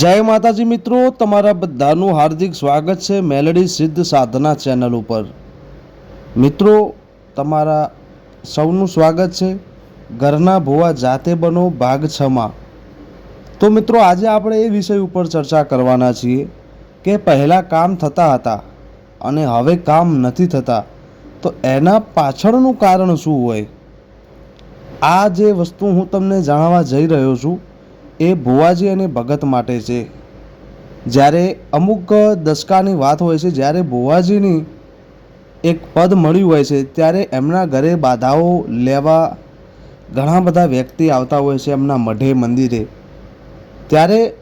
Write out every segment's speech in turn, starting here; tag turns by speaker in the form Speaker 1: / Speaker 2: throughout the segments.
Speaker 1: જય માતાજી મિત્રો, તમારા બધાનું હાર્દિક સ્વાગત છે મેલડી સિદ્ધ સાધના ચેનલ ઉપર. મિત્રો, તમારા સૌનું સ્વાગત છે. ઘરના ભુવા જાતે બનો, ભાગ છમાં. તો મિત્રો, આજે આપણે એ વિષય ઉપર ચર્ચા કરવાના છીએ કે પહેલાં કામ થતા હતા અને હવે કામ નથી થતા. તો એના પાછળનું કારણ શું હોય? આ જે વસ્તુ હું તમને જણાવવા જઈ રહ્યો છું એ ભુવાજી અને ભગત માટે છે. જ્યારે અમુક દશકાની વાત હોય છે, જ્યારે ભુવાજીની એક પદ મળ્યું હોય છે, ત્યારે એમના ઘરે બાધાઓ લેવા ઘણા બધા વ્યક્તિ આવતા હોય છે એમના મઢે, મંદિરે. ત્યારે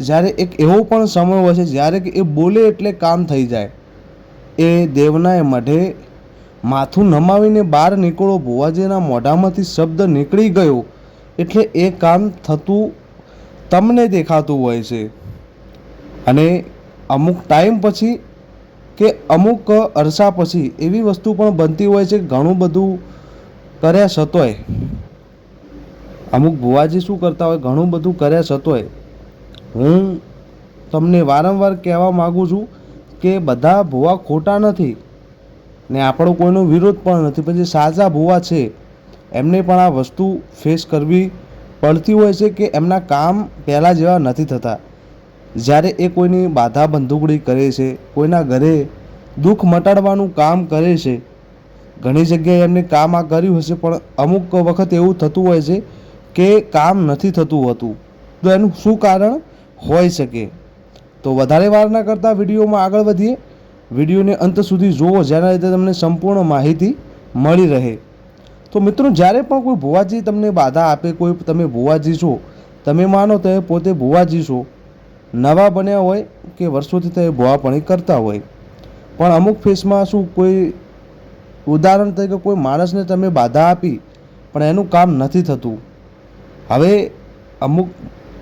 Speaker 1: જ્યારે એક એવો પણ સમય હોય છે, જ્યારે કે એ બોલે એટલે કામ થઈ જાય. એ દેવના એ મઢે માથું નમાવીને બહાર નીકળો, ભુવાજીના મોઢામાંથી શબ્દ નીકળી ગયો. એટલે એ કામ થતું તમને દેખાતું હોય છે. અને અમુક ટાઈમ પછી કે અમુક અરસા પછી એવી વસ્તુ પણ બનતી હોય છે, ઘણું બધું કર્યા છતોય અમુક ભુવાજી શું કરતા હોય, ઘણું બધું કર્યા છતોય હું તમને વારંવાર કહેવા માગું છું કે બધા ભુવા ખોટા નથી ને આપણો કોઈનો વિરોધ પણ નથી, પણ જે સાચા ભુવા છે એમને પણ આ વસ્તુ ફેસ કરવી પડતી હોય છે કે એમના કામ પહેલાં જેવા નથી થતા. જ્યારે એ કોઈની બાધા બંધુકડી કરે છે, કોઈના ઘરે દુઃખ મટાડવાનું કામ કરે છે, ઘણી જગ્યાએ એમને કામ આ કર્યું હશે, પણ અમુક વખત એવું થતું હોય છે કે કામ નથી થતું હોતું. તો એનું શું કારણ હોઈ શકે? તો વધારે વાર ના કરતાં વિડીયોમાં આગળ વધીએ. વિડીયોને અંત સુધી જુઓ, જેના લીધે તમને સંપૂર્ણ માહિતી મળી રહે. તો મિત્રો, જ્યારે પણ કોઈ ભુવાજી તમને બાધા આપે, કોઈ તમે ભુવાજી છો, તમે માનો તો એ પોતે ભુવાજી છો. નવા બન્યા હોય કે વર્ષોથી તમે ભુવાપણી કરતા હોય. પણ અમુક ફેસમાં શું કોઈ ઉદાહરણ તરીકે કોઈ માણસને તમે બાધા આપી, પણ એનું કામ નથી થતું. હવે અમુક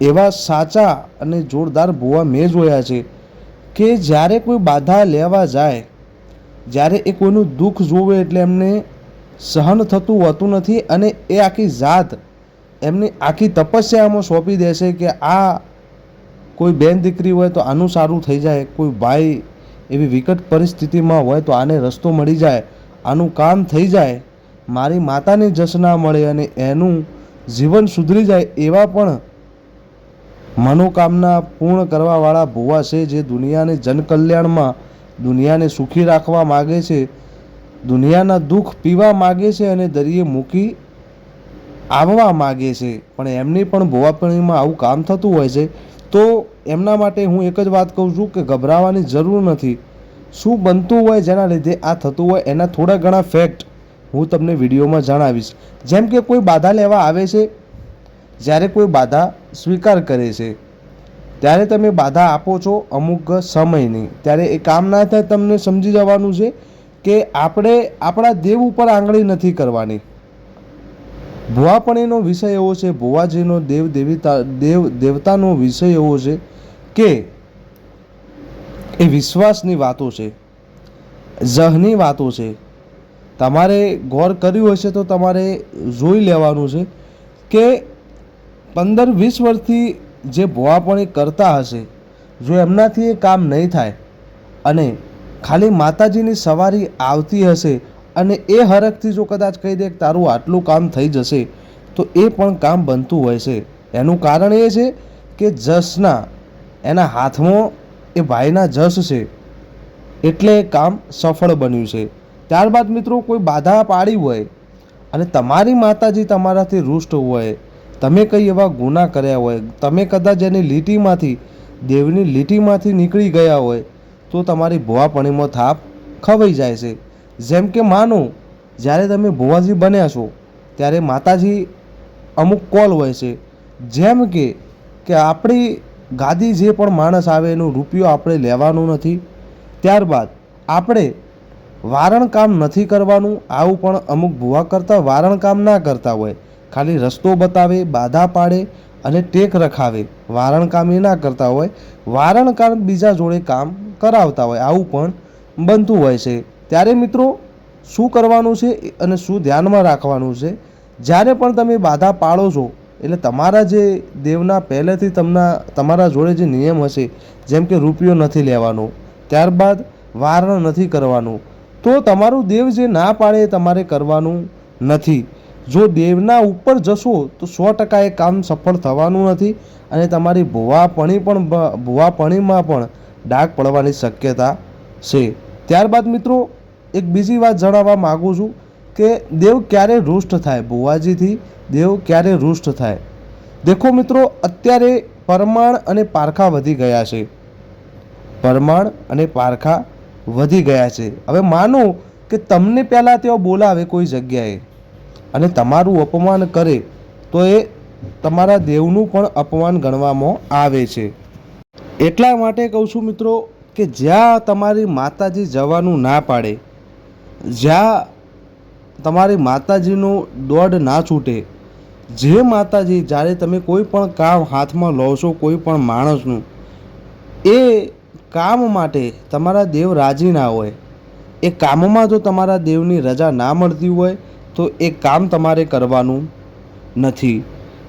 Speaker 1: એવા સાચા અને જોરદાર ભુવા મેં જોયા છે કે જ્યારે કોઈ બાધા લેવા જાય, જ્યારે એ કોઈનું દુઃખ જોવે એટલે એમને સહન થતું હોતું નથી અને એ આખી જાત એમની આખી તપસ્યામાં સોંપી દેશે કે આ કોઈ બેન દીકરી હોય તો આનું સારું થઈ જાય, કોઈ ભાઈ એવી વિકટ પરિસ્થિતિમાં હોય તો આને રસ્તો મળી જાય, આનું કામ થઈ જાય, મારી માતાને જશ ના મળે અને એનું જીવન સુધરી જાય એવા પણ મનોકામના પૂર્ણ કરવાવાળા ભુવા છે જે દુનિયાને જનકલ્યાણમાં દુનિયાને સુખી રાખવા માગે છે. દુનિયાના દુઃખ પીવા માગે છે અને દરિયે મૂકી આવવા માગે છે. પણ એમની પણ ભોવાપણીમાં આવું કામ થતું હોય છે. તો એમના માટે હું એક જ વાત કહું છું કે ગભરાવાની જરૂર નથી. શું બનતું હોય જેના લીધે આ થતું હોય એના થોડા ઘણા ફેક્ટ હું તમને વિડીયોમાં જણાવીશ. જેમ કે કોઈ બાધા લેવા આવે છે, જ્યારે કોઈ બાધા સ્વીકાર કરે છે. ત્યારે તમે બાધા આપો છો અમુક સમયની. ત્યારે એ કામ ના થાય તમને સમજી જવાનું છે. કે આપણે આપણા દેવ ઉપર આંગળી નથી કરવાની. ભુવાપણીનો વિષય એવો છે, ભુવાજીનો દેવ દેવીતા, દેવ દેવતાનો વિષય એવો છે કે એ વિશ્વાસની વાતો છે, જહની વાતો છે. તમારે ગૌર કર્યું હશે તો તમારે જોઈ લેવાનું છે કે પંદર વીસ વર્ષથી જે ભુવાપણી કરતા હશે, જો એમનાથી એ કામ નહીં થાય અને ખાલી માતાજીની સવારી આવતી હશે અને એ હરખથી જો કદાચ કહી દે તારું આટલું કામ થઈ જશે, તો એ પણ કામ બનતું હોય છે. એનું કારણ એ છે કે જસના એના હાથમાં એ ભાઈના જસ છે. એટલે એ કામ સફળ બન્યું છે. ત્યારબાદ મિત્રો કોઈ બાધા પાડી હોય અને તમારી માતાજી તમારાથી રૂષ્ટ હોય, તમે કંઈ એવા ગુના કર્યા હોય, તમે કદાચ એની લીટીમાંથી, દેવની લીટીમાંથી નીકળી ગયા હોય તો તમારી ભુવાપણીમાં થાપ ખવાઈ જાય છે. જેમ કે માનો, જ્યારે તમે ભુવાજી બન્યા છો, ત્યારે માતાજી અમુક કોલ હોય છે. જેમ કે કે આપણી ગાદી જે પણ માણસ આવે એનો રૂપિયો આપણે લેવાનો નથી, ત્યારબાદ આપણે વારણ કામ નથી કરવાનું, આવું પણ અમુક ભુવા કરતાં વારણ કામ ના કરતા હોય. ખાલી રસ્તો બતાવે, બાધા પાડે અને ટેક રખાવે. વારણકામ એ ના કરતા હોય વારણકામ બીજા જોડે કામ કરાવતા હોય, આવું પણ બનતું હોય છે. ત્યારે મિત્રો, શું કરવાનું છે અને શું ધ્યાનમાં રાખવાનું છે? જ્યારે પણ તમે બાધા પાડો છો, એટલે તમારા જે દેવના પહેલેથી તમને, તમારા જોડે જે નિયમ હશે, જેમ કે રૂપિયો નથી લેવાનો, ત્યારબાદ વારણ નથી કરવાનું, તો તમારું દેવ જે ના પાડે એ તમારે કરવાનું નથી. જો દેવના ઉપર જશો તો સો ટકા એ કામ સફળ થવાનું નથી અને તમારી ભુવાપણી પણ ભૂવાપણીમાં પણ ડાઘ પડવાની શક્યતા છે. ત્યારબાદ મિત્રો, એક બીજી વાત જણાવવા માગું છું કે દેવ ક્યારે રૂષ્ટ થાય ભુવાજીથી? દેવ ક્યારે રૂષ્ટ થાય? દેખો મિત્રો, અત્યારે પરમાણ અને પારખા વધી ગયા છે. પરમાણ અને પારખા વધી ગયા છે. હવે માનો કે તમને પહેલાં તેઓ બોલાવે કોઈ જગ્યાએ. અને તમારું અપમાન કરે, તો એ તમારા દેવનું પણ અપમાન ગણવામાં આવે છે. એટલા માટે કહું છું મિત્રો કે જ્યાં તમારી માતાજી જવાનું ના પાડે, જ્યાં તમારી માતાજીનું દોડ ના છૂટે, જે માતાજી જ્યારે તમે કોઈ પણ કામ હાથમાં લો છો, કોઈ પણ માણસનું, એ કામ માટે તમારા દેવ રાજી ના હોય. એ કામમાં જો તમારા દેવની રજા ના મળતી હોય તો એ કામ તમારે કરવાનું નથી.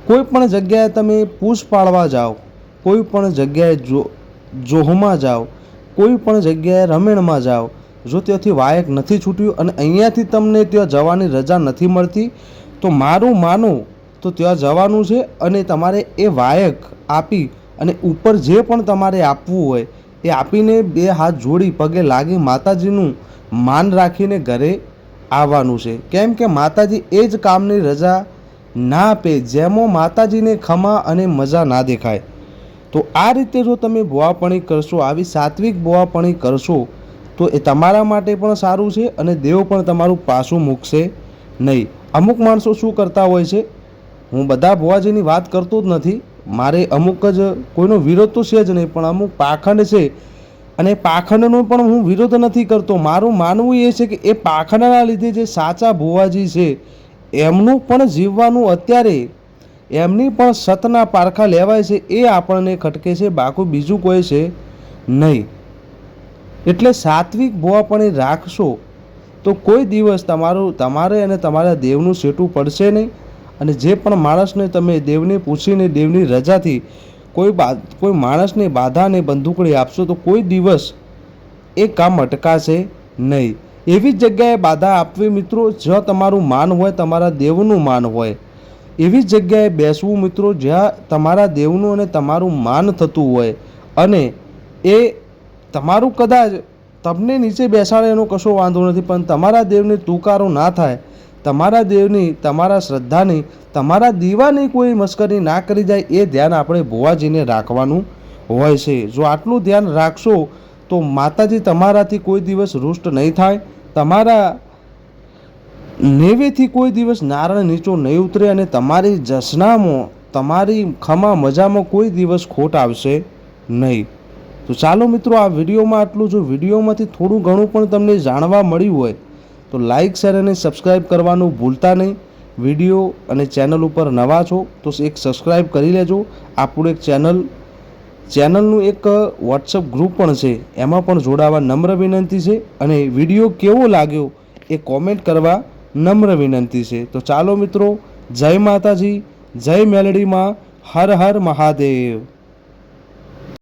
Speaker 1: કોઈ પણ જગ્યાએ તમે પૂછ પાડવા જાઓ, કોઈ પણ જગ્યાએ જો, જોહમાં જાઓ, કોઈ પણ જગ્યાએ રમેણમાં જાઓ, જો ત્યાંથી વાયક નથી છૂટ્યું અને અહીંયાથી તમને ત્યાં જવાની રજા નથી મળતી, તો મારું માનું તો ત્યાં જવાનું છે અને તમારે એ વાયક આપી અને ઉપર જે પણ તમારે આપવું હોય, એ આપીને બે હાથ જોડી પગે લાગી માતાજીનું માન રાખીને ઘરે આવવાનું છે. કેમ કે માતાજી એ જ કામની રજા ના આપે, જેમાં માતાજીને ખમા અને મજા ના દેખાય. તો આ રીતે જો તમે ભુવાપણી કરશો, આવી સાત્વિક ભુવાપણી કરશો, તો એ તમારા માટે પણ સારું છે અને દેવ પણ તમારું પાછું મૂકશે નહીં. અમુક માણસો શું કરતા હોય છે? હું બધા ભુવાજીની વાત કરતો જ નથી. મારે અમુક જ કોઈનો વિરોધ તો છે જ નહીં, પણ અમુક પાખંડ છે અને પાખંડનો પણ હું વિરોધ નથી કરતો. મારું માનવું એ છે કે એ પાખંડના લીધે જે સાચા ભુવાજી છે, એમનું પણ જીવવાનું અત્યારે એમની પણ સતના પારખા લેવાય છે એ આપણને ખટકે છે, બાકી બીજું કોઈ છે નહીં. એટલે સાત્વિક એ રાખશો તો કોઈ દિવસ તમારું, તમારે અને તમારા દેવનું સેટું પડશે નહીં. અને જે પણ માણસને તમે દેવને પૂછીને દેવની રજાથી કોઈ બા, કોઈ માણસને બાધાને બંદૂકડી આપશો તો કોઈ દિવસ એ કામ અટકાશે નહીં. એવી જ જગ્યાએ બાધા આપવી મિત્રો જ્યાં તમારું માન હોય, તમારા દેવનું માન હોય. એવી જગ્યાએ બેસવું મિત્રો, જ્યાં તમારા દેવનું અને તમારું માન થતું હોય. અને એ તમારું કદાચ તમને નીચે બેસાડે એનો કશો વાંધો નથી, પણ તમારા દેવને તુકારો ના થાય તમારા દેવની, તમારા શ્રદ્ધાની, તમારા દીવાની કોઈ મસ્કરી ના કરી જાય એ ધ્યાન આપણે ભુવાજીને રાખવાનું હોય છે. જો આટલું ધ્યાન રાખશો, તો માતાજી તમારાથી કોઈ દિવસ રૂષ્ટ નહીં થાય, તમારા નેવેથી કોઈ દિવસ નારાયણ નીચો નહીં ઉતરે અને તમારી જસનામાં, તમારી ખમા મજામાં કોઈ દિવસ ખોટ આવશે નહીં. તો ચાલો મિત્રો, આ વિડીયોમાં આટલું. જો વિડીયોમાંથી થોડું ઘણું પણ તમને જાણવા મળ્યું હોય તો લાઇક શેર અને સબસ્ક્રાઈબ કરવાનું ભૂલતા નહીં. વીડિયો અને ચેનલ ઉપર નવા છો તો એક સબસ્ક્રાઈબ કરી લેજો. આપણું એક ચેનલ ચેનલનું એક વોટ્સઅપ ગ્રુપ પણ છે. એમાં પણ જોડાવા નમ્ર વિનંતી છે અને વીડિયો કેવો લાગ્યો એ કોમેન્ટ કરવા નમ્ર વિનંતી છે. તો ચાલો મિત્રો, જય માતાજી, જય મેલડીમાં, હર હર મહાદેવ.